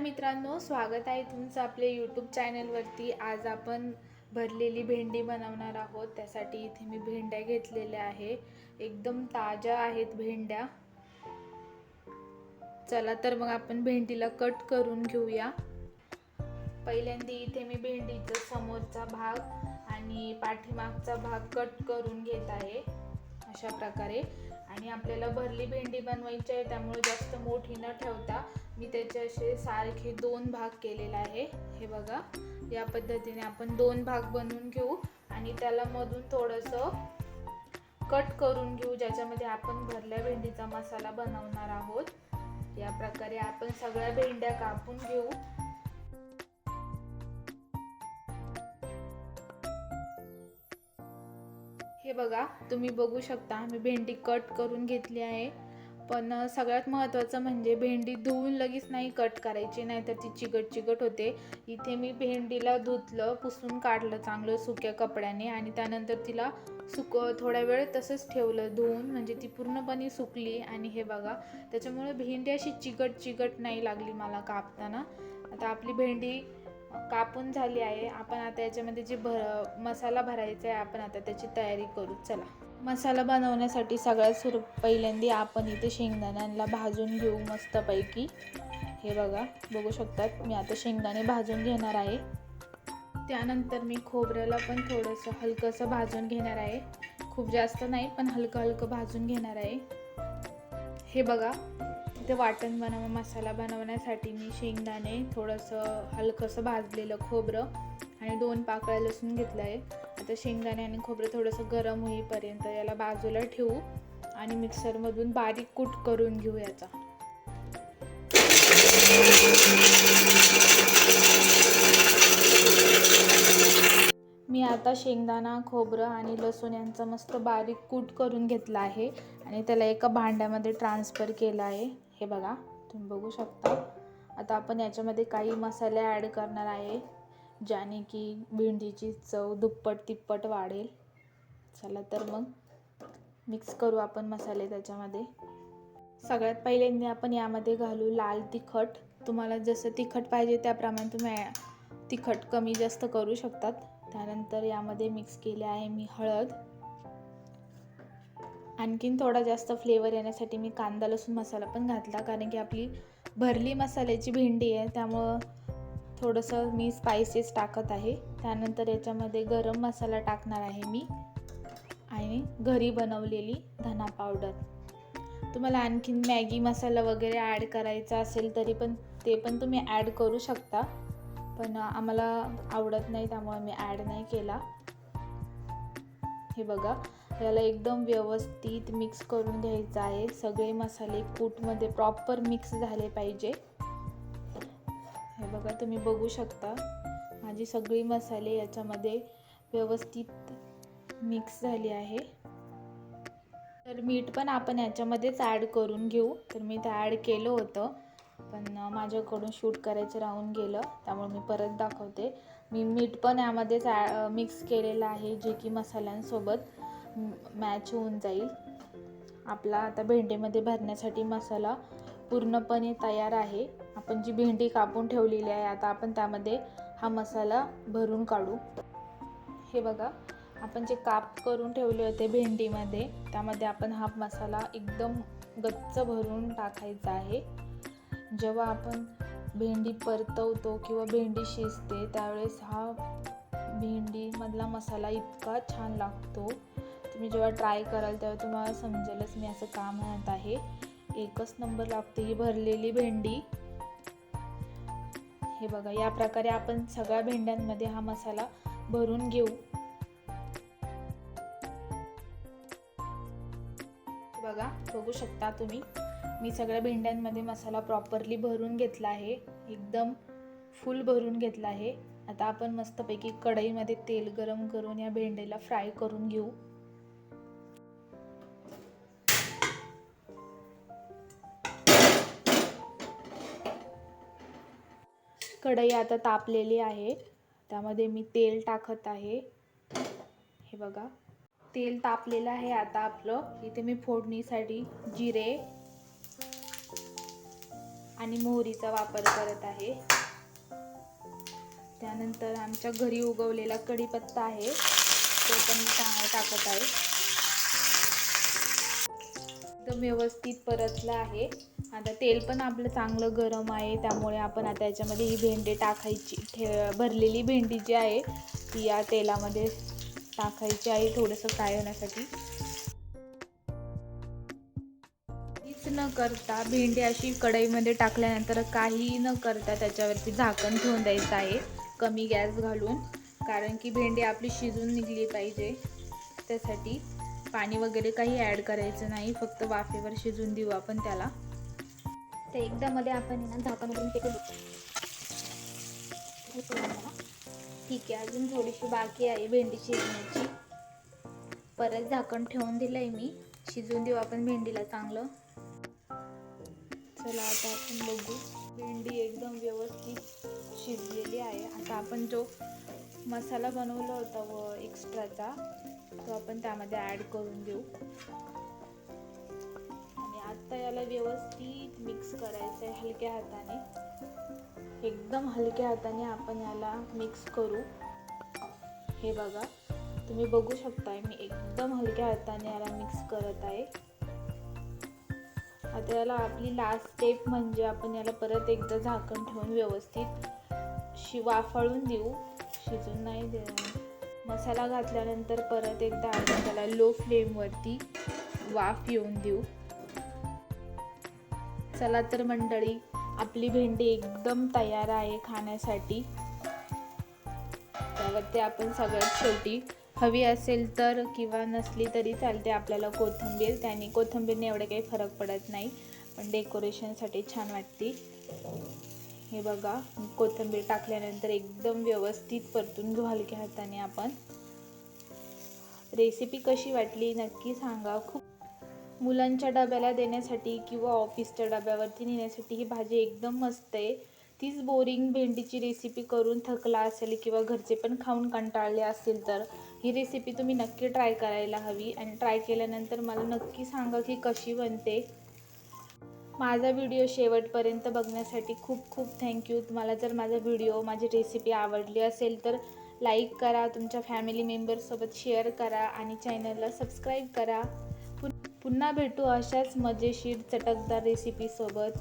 मित्रांनो स्वागत आहे तुमचं आपले यूट्यूब चॅनलवरती आज आपण भरलेली भेंडी बनवणार आहोत. त्यासाठी इथे मी भेंड्या घेतलेल्या आहे. एकदम ताज्या आहेत भेंड्या. चला तर मग आपण भेंडीला कट करून घेऊया. पहिल्यांदा इथे मी भेंडीचा समोरचा भाग आणि पाठीमागचा भाग कट करून घेत आहे. अशा प्रकारे. आणि आपल्याला भरली भेंडी बनवायची आहे त्यामुळे जास्त मोठी न ठेवता मी त्याचे असे सारखे दोन भाग केलेला आहे. हे बघा या पद्धतीने आपण दोन भाग बनवून घेऊ आणि त्याला मधून थोडंसं कट करून घेऊ ज्याच्यामध्ये आपण भरल्या भेंडीचा मसाला बनवणार आहोत. या प्रकारे आपण सगळ्या भेंड्या कापून घेऊ. हे बघा तुम्ही बघू शकता मी भेंडी कट करून घेतली आहे. पण सगळ्यात महत्त्वाचं म्हणजे भेंडी धुवून लगेच नाही कट करायची नाहीतर ती चिकट चिकट होते. इथे मी भेंडीला धुतलं पुसून काढलं चांगलं सुक्या कपड्याने आणि त्यानंतर तिला सुक थोड्या वेळ तसंच ठेवलं धुवून म्हणजे ती पूर्णपणे सुकली. आणि हे बघा त्याच्यामुळे भेंडी अशी चिकट चिकट नाही लागली मला कापताना. आता आपली भेंडी कापून झाली आहे. आपण आता याच्यामध्ये जे भर मसाला भरायचा आहे आपण आता त्याची तयारी करू. चला. मसाला बनवण्यासाठी सगळ्यात सुरू पहिल्यांदा आपण इथे शेंगदाण्यांना भाजून घेऊ मस्तपैकी. हे बघा बघू शकतात. मी आता शेंगदाणे भाजून घेणार आहे. त्यानंतर मी खोबऱ्याला पण थोडंसं हलकंसं भाजून घेणार आहे. खूप जास्त नाही पण हलकं हलकं भाजून घेणार आहे. हे बघा. इथे वाटण बनव मसाला बनवण्यासाठी मी शेंगदाणे थोडंसं हलकंसं भाजलेलं खोबरं आणि दोन पाकळ्या लसूण घेतलं आहे आता शेंगदाणे आणि खोबरं थोडंसं गरम होईपर्यंत याला बाजूला ठेवू आणि मिक्सरमधून बारीक कूट करून घेऊ याचा. मी आता शेंगदाणा खोबरं आणि लसूण यांचा मस्त बारीक कूट करून घेतला आहे आणि त्याला एका भांड्यामध्ये ट्रान्सफर केला आहे. हे बघा तुम्ही बघू शकता. आता आपण याच्यामध्ये काही मसाले ॲड करणार आहे ज्याने की भेंडीची चव दुप्पट तिप्पट वाढेल. चला तर मग मिक्स करू आपण मसाले त्याच्यामध्ये. सगळ्यात पहिल्यांदा आपण यामध्ये घालू लाल तिखट. तुम्हाला जसं तिखट पाहिजे त्याप्रमाणे तुम्ही तिखट कमी जास्त करू शकतात. त्यानंतर यामध्ये मिक्स केले आहे मी हळद. आणखीन थोडा जास्त फ्लेवर येण्यासाठी मी कांदा लसूण मसाला पण घातला. कारण की आपली भरली मसाल्याची भेंडी आहे त्यामुळं थोडंसं मी स्पायसेस टाकत आहे. त्यानंतर याच्यामध्ये गरम मसाला टाकणार आहे मी. आणि घरी बनवलेली धना पावडर तुम्हाला आणखीन मॅगी मसाला वगैरे ॲड करायचा असेल तरी पण ते पण तुम्ही ॲड करू शकता. पण आम्हाला आवडत नाही त्यामुळे मी ॲड नाही केला. हे बघा. याला एकदम व्यवस्थित मिक्स करून घ्यायचं आहे. सगळे मसाले कूटमध्ये प्रॉपर मिक्स झाले पाहिजे. हे बघा तुम्ही बघू शकता. माझी सगळी मसाले याच्यामध्ये व्यवस्थित मिक्स झाली आहे. तर मीठ पण आपण याच्यामध्येच ॲड करून घेऊ. तर मी ते ॲड केलं होतं पण माझ्याकडून शूट करायचं राहून गेलं. त्यामुळे मी परत दाखवते. मी मीठ पण यामध्येच ॲ मिक्स केलेलं आहे जे की मसाल्यांसोबत. मॅच होऊन जाईल. आपला आता भेंडीमध्ये भरण्यासाठी मसाला पूर्णपणे तयार आहे. आपण जी भेंडी कापून ठेवलेली आहे आता आपण त्यामध्ये हा मसाला भरून काढू. हे बघा आपण जे काप करून ठेवले होते भेंडीमध्ये त्यामध्ये आपण हा मसाला एकदम गच्च भरून टाकायचा आहे. जेव्हा आपण भेंडी परतवतो किंवा भेंडी शिजते त्यावेळेस हा भेंडीमधला मसाला इतका छान लागतो. तुम्ही जेव्हा ट्राय कराल तेव्हा तुम्हाला समजेलच मी असं का म्हणत आहे. एकच नंबर लागते ही भरलेली भेंडी. हे बघा या प्रकारे आपण सगळ्या भेंड्यांमध्ये हा मसाला भरून घेऊ. बघा बघू शकता तुम्ही मी सगळ्या भेंड्यांमध्ये मसाला प्रॉपरली भरून घेतला आहे. एकदम फुल भरून घेतला आहे. आता आपण मस्तपैकी कढईमध्ये तेल गरम करून या भेंडीला फ्राय करून घेऊ. कढई आता तापलेली आहे. त्यामध्ये मी तेल टाकत आहे. हे बघा. तेल तापलेलं आहे आता आपलं. इथे मी फोडणीसाठी जिरे आणि मोहरीचा वापर करत आहे. त्यानंतर आमच्या घरी उगवलेला कढीपत्ता आहे. तो पण मी चांगला टाकत आहे. एकदम व्यवस्थित परतलं आहे. आता तेल पण आपलं चांगलं गरम आहे त्यामुळे आपण आता याच्यामध्ये ही भेंडी टाकायची ठे भरलेली भेंडी जी आहे ती या तेलामध्ये टाकायची आहे थोडंसं फ्राय होण्यासाठी. न करता भेंडी अशी कढईमध्ये टाकल्यानंतर काही न करता त्याच्यावरती झाकण ठेवून द्यायचं आहे कमी गॅस घालून. कारण की भेंडी आपली शिजून निघली पाहिजे त्यासाठी. पाणी वगैरे काही ॲड करायचं नाही फक्त वाफेवर शिजून देऊ आपण त्याला. तर एकदा मध्ये आपण ना झाकण करून फेकून ठीक आहे अजून थोडीशी बाकी आहे भेंडी शिजण्याची. परत झाकण ठेवून दिलं आहे मी. शिजून देऊ आपण भेंडीला चांगलं. चला आता आपण बघू. भेंडी एकदम व्यवस्थित शिजलेली आहे. आता आपण जो मसाला बनवला होता व एक्स्ट्राचा तो आपण त्यामध्ये ॲड करून देऊ. आणि आता याला व्यवस्थित मिक्स करायचं आहे हलक्या हाताने. एकदम हलक्या हाताने आपण याला मिक्स करू. हे बघा तुम्ही बघू शकताय मी एकदम हलक्या हाताने याला मिक्स करत आहे. आता याला आपली लास्ट स्टेप म्हणजे आपण याला परत एकदा झाकण ठेवून व्यवस्थित शि वाफाळून देऊ. शिजून नाही दे मसाला घातल्यानंतर परत एकदा आपण त्याला लो फ्लेमवरती वाफ येऊन देऊ. चला तर मंडळी आपली भेंडी एकदम तयार आहे खाण्यासाठी. त्यावरती आपण सगळ्यात शेवटी हवी असेल तर किंवा नसली तरी चालते आपल्याला कोथिंबीर. त्याने कोथिंबीरने एवढे काही फरक पडत नाही पण डेकोरेशनसाठी छान वाटते. हे बघा कोथिंबीर टाकल्यानंतर एकदम व्यवस्थित परतून घेऊ हलक्या हाताने आपण. रेसिपी कशी वाटली नक्की सांगा. खूप मुलांच्या डब्याला देण्यासाठी किंवा ऑफिसच्या डब्यावरती नेण्यासाठी ही भाजी एकदम मस्त आहे. तीच बोरिंग भेंडीची रेसिपी करून थकला असेल किंवा घरचे पण खाऊन कंटाळले असतील तर ही रेसिपी तुम्ही नक्की ट्राय करायला हवी. आणि ट्राय केल्यानंतर मला नक्की सांगा की कशी बनते. माझा व्हिडिओ शेवटपर्यंत बघण्यासाठी खूप खूप थँक्यू तुम्हाला जर माझा व्हिडिओ माझी रेसिपी आवडली असेल तर लाईक करा तुमच्या फॅमिली मेंबर्ससोबत शेअर करा आणि चॅनलला सबस्क्राईब करा. पुन पुन्हा भेटू अशाच मजेशीर चटकदार रेसिपीसोबत